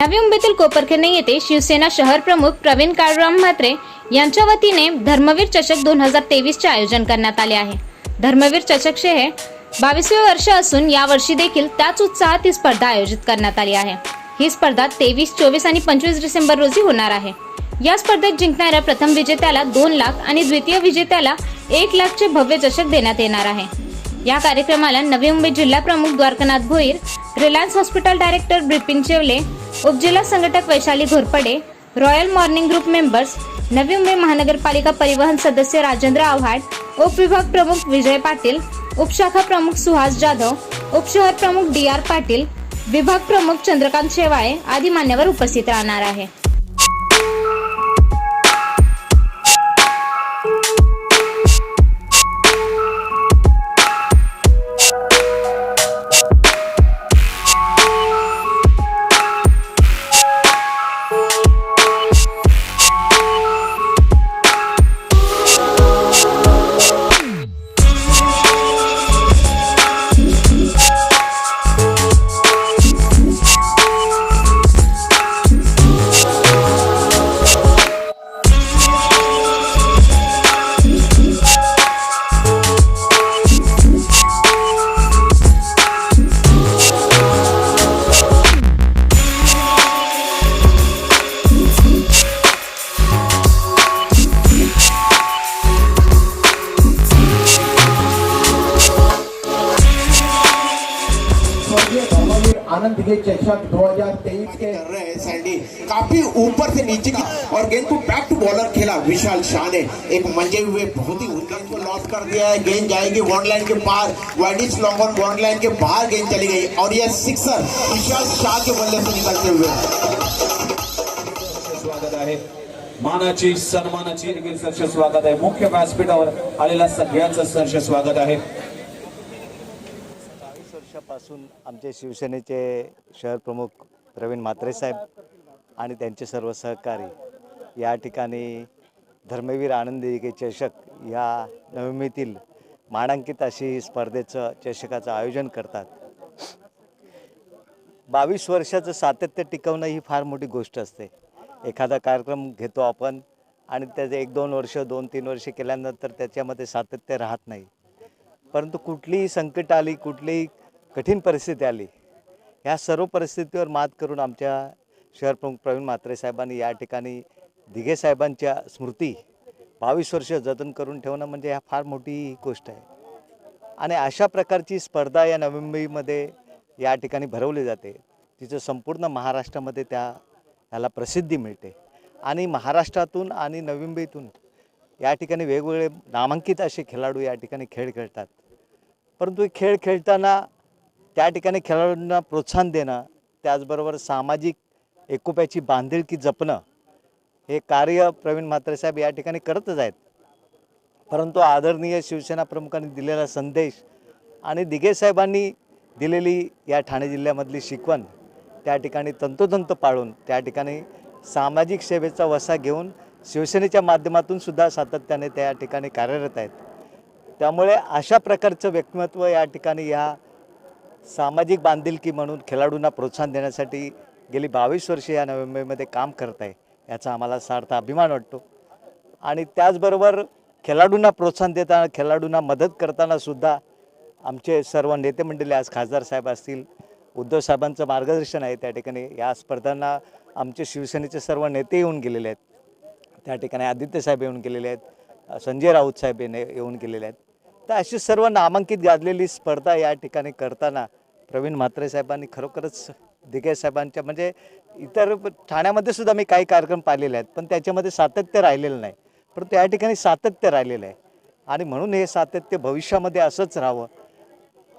नवी मुंबईतील कोपरखेने येथे शिवसेना शहर प्रमुख प्रवीण काळराम म्हात्रे यांच्या वतीने धर्मवीर चषक दोन हजार तेवीसचे आयोजन करण्यात आले आहे. धर्मवीर चषकचे हे बावीसवे वर्ष असून यावर्षी देखील त्याच उत्साहात ही स्पर्धा आयोजित करण्यात आली आहे. ही स्पर्धा तेवीस चोवीस आणि पंचवीस डिसेंबर रोजी होणार आहे. या स्पर्धेत जिंकणाऱ्या प्रथम विजेत्याला दोन लाख आणि द्वितीय विजेत्याला एक लाखचे भव्य चषक देण्यात येणार आहे. या कार्यक्रमाला नवी मुंबई जिल्हा प्रमुख Dwarkanath Bhoir Reliance hospital director Bipin Chewale उपजिल्हा संघटक Vaishali Ghorpade royal morning group members Navi Mumbai Mahanagarpalika परिवहन सदस्य राजेंद्र आव्हाड उपविभाग प्रमुख विजय पाटील उपशाखा प्रमुख सुहास जाधव उपशहर प्रमुख डी आर पाटील विभाग प्रमुख चंद्रकांत शेवाळे आदी मान्यवर उपस्थित राहणार आहे. आनंद के चषक 2023 के कर रहे हैं सैंडी काफ़ी ऊपर से नीचे की और गेंद को बैक टू बॉलर खेला विशाल शाह ने। एक मंजे हुए बहुत ही गेंद को लॉस कर दिया है। गेंद जाएगी वन लाइन के पार। वाइडिस लॉन्ग ऑन वन लाइन के बाहर गेंद चली गई और यह सिक्सर विशाल शाह के बल्ले से निकलते हुए। स्वागत आहे मानाची सन्मानाची स्वागत आहे मुख्य व्यासपीठावर आलेल्या सगळ्यांचं सहर्ष स्वागत आहे असून आमचे शिवसेनेचे शहर प्रमुख प्रवीण म्हात्रे साहेब आणि त्यांचे सर्व सहकारी या ठिकाणी धर्मवीर आनंदी के चषक या नवमीतील मानांकित अशी स्पर्धेचं चषकाचं आयोजन करतात. बावीस वर्षाचं सातत्य टिकवणं ही फार मोठी गोष्ट असते. एखादा कार्यक्रम घेतो आपण आणि त्याचे एक दोन वर्ष दोन तीन वर्ष केल्यानंतर त्याच्यामध्ये सातत्य राहत नाही. परंतु कुठलीही संकट आली कुठलीही कठीण परिस्थिती आली. ह्या सर्व परिस्थितीवर मात करून आमच्या शहरप्रमुख प्रवीण म्हात्रे साहेबांनी या ठिकाणी दिघे साहेबांच्या स्मृती बावीस वर्ष जतन करून ठेवणं म्हणजे ह्या फार मोठी गोष्ट आहे. आणि अशा प्रकारची स्पर्धा या नवी मुंबईमध्ये या ठिकाणी भरवली जाते. तिचं संपूर्ण महाराष्ट्रामध्ये त्या ह्याला प्रसिद्धी मिळते. आणि महाराष्ट्रातून आणि नवी मुंबईतून या ठिकाणी वेगवेगळे नामांकित असे खेळाडू या ठिकाणी खेळ खेळतात. परंतु खेळ खेळताना त्या ठिकाणी खेळाडूंना प्रोत्साहन देणं त्याचबरोबर सामाजिक एकोप्याची बांधिलकी जपणं हे कार्य प्रवीण म्हात्रे साहेब या ठिकाणी करतच आहेत. परंतु आदरणीय शिवसेना प्रमुखांनी दिलेला संदेश आणि दिघे साहेबांनी दिलेली या ठाणे जिल्ह्यामधली शिकवण त्या ठिकाणी तंतोतंत पाळून त्या ठिकाणी सामाजिक सेवेचा वसा घेऊन शिवसेनेच्या माध्यमातून सुद्धा सातत्याने त्या ठिकाणी कार्यरत आहेत. त्यामुळे अशा प्रकारचं व्यक्तिमत्व या ठिकाणी या सामाजिक बांधिलकी म्हणून खेळाडूंना प्रोत्साहन देण्यासाठी गेली बावीस वर्षे या नवी मुंबईमध्ये काम करत आहे याचा आम्हाला सार्थ अभिमान वाटतो. आणि त्याचबरोबर खेळाडूंना प्रोत्साहन देताना खेळाडूंना मदत करताना सुद्धा आमचे सर्व नेते मंडळी आज खासदार साहेब असतील उद्धव साहेबांचं मार्गदर्शन आहे त्या ठिकाणी. या स्पर्धांना आमचे शिवसेनेचे सर्व नेते येऊन गेलेले आहेत. त्या ठिकाणी आदित्य साहेब येऊन गेलेले आहेत संजय राऊत साहेब येणे येऊन गेलेले आहेत. तर अशी सर्व नामांकित गाजलेली स्पर्धा या ठिकाणी करताना प्रवीण म्हात्रे साहेबांनी खरोखरच दिघे साहेबांच्या म्हणजे इतर ठाण्यामध्ये सुद्धा मी काही कार्यक्रम पाहिलेले आहेत पण त्याच्यामध्ये सातत्य राहिलेलं नाही. परंतु या ठिकाणी सातत्य राहिलेलं आहे. आणि म्हणून हे सातत्य भविष्यामध्ये असंच राहावं.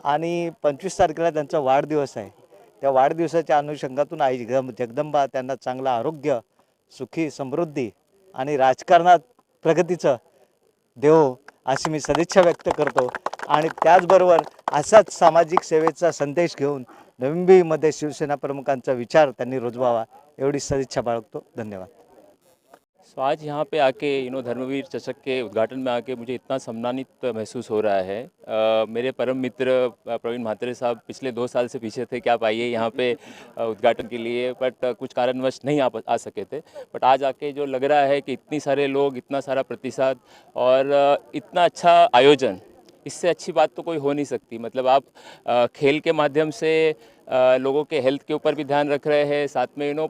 आणि पंचवीस तारखेला त्यांचा वाढदिवस आहे. त्या वाढदिवसाच्या अनुषंगातून आई जगदं जगदंबा त्यांना चांगलं आरोग्य सुखी समृद्धी आणि राजकारणात प्रगतीचं देव अशी मी सदिच्छा व्यक्त करतो. आणि त्याचबरोबर असाच सामाजिक सेवेचा संदेश घेऊन नवंबीमध्ये शिवसेना प्रमुखांचा विचार त्यांनी रुजवावा एवढी सदिच्छा बाळगतो. धन्यवाद. सो आज यहाँ पे आके यू नो धर्मवीर चषक के उद्घाटन में आके मुझे इतना सम्मानित महसूस हो रहा है। आ, मेरे परम मित्र प्रवीण म्हात्रे साहब पिछले दो साल से पीछे थे कि आप आइए यहाँ पे उद्घाटन के लिए बट कुछ कारणवश नहीं आ, आ सके थे। बट आज आके जो लग रहा है कि इतनी सारे लोग इतना सारा प्रतिसाद और इतना अच्छा आयोजन इससे अच्छी बात तो कोई हो नहीं सकती। मतलब आप खेल के माध्यम से लोगों के हेल्थ के ऊपर भी ध्यान रख रहे हैं साथ में यू नो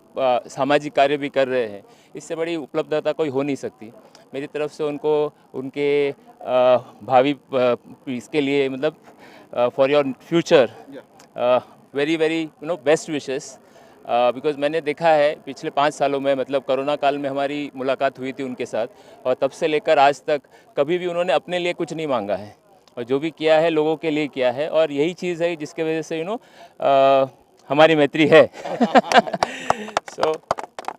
सामाजिक कार्य भी कर रहे हैं इससे बड़ी उपलब्धता कोई हो नहीं सकती। मेरी तरफ़ से उनको उनके भावी इसके लिए मतलब for your future very very you know best wishes because मैंने देखा है पिछले पाँच सालों में मतलब कोरोना काल में हमारी मुलाकात हुई थी उनके साथ और तब से लेकर आज तक कभी भी उन्होंने अपने लिए कुछ नहीं मांगा है। और जो भी किया है लोगों के लिए किया है और यही चीज़ है जिसके वजह से यू नो हमारी मैत्री है। So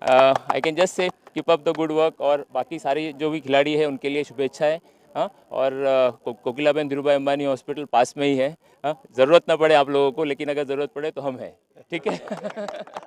I can just say keep up the good work और बाकी सारे जो भी खिलाड़ी हैं उनके लिए शुभेच्छाएँ हाँ और को, कोकिलाबेन धीरूभाई अंबानी हॉस्पिटल पास में ही है हाँ ज़रूरत ना पड़े आप लोगों को लेकिन अगर ज़रूरत पड़े तो हम हैं ठीक है?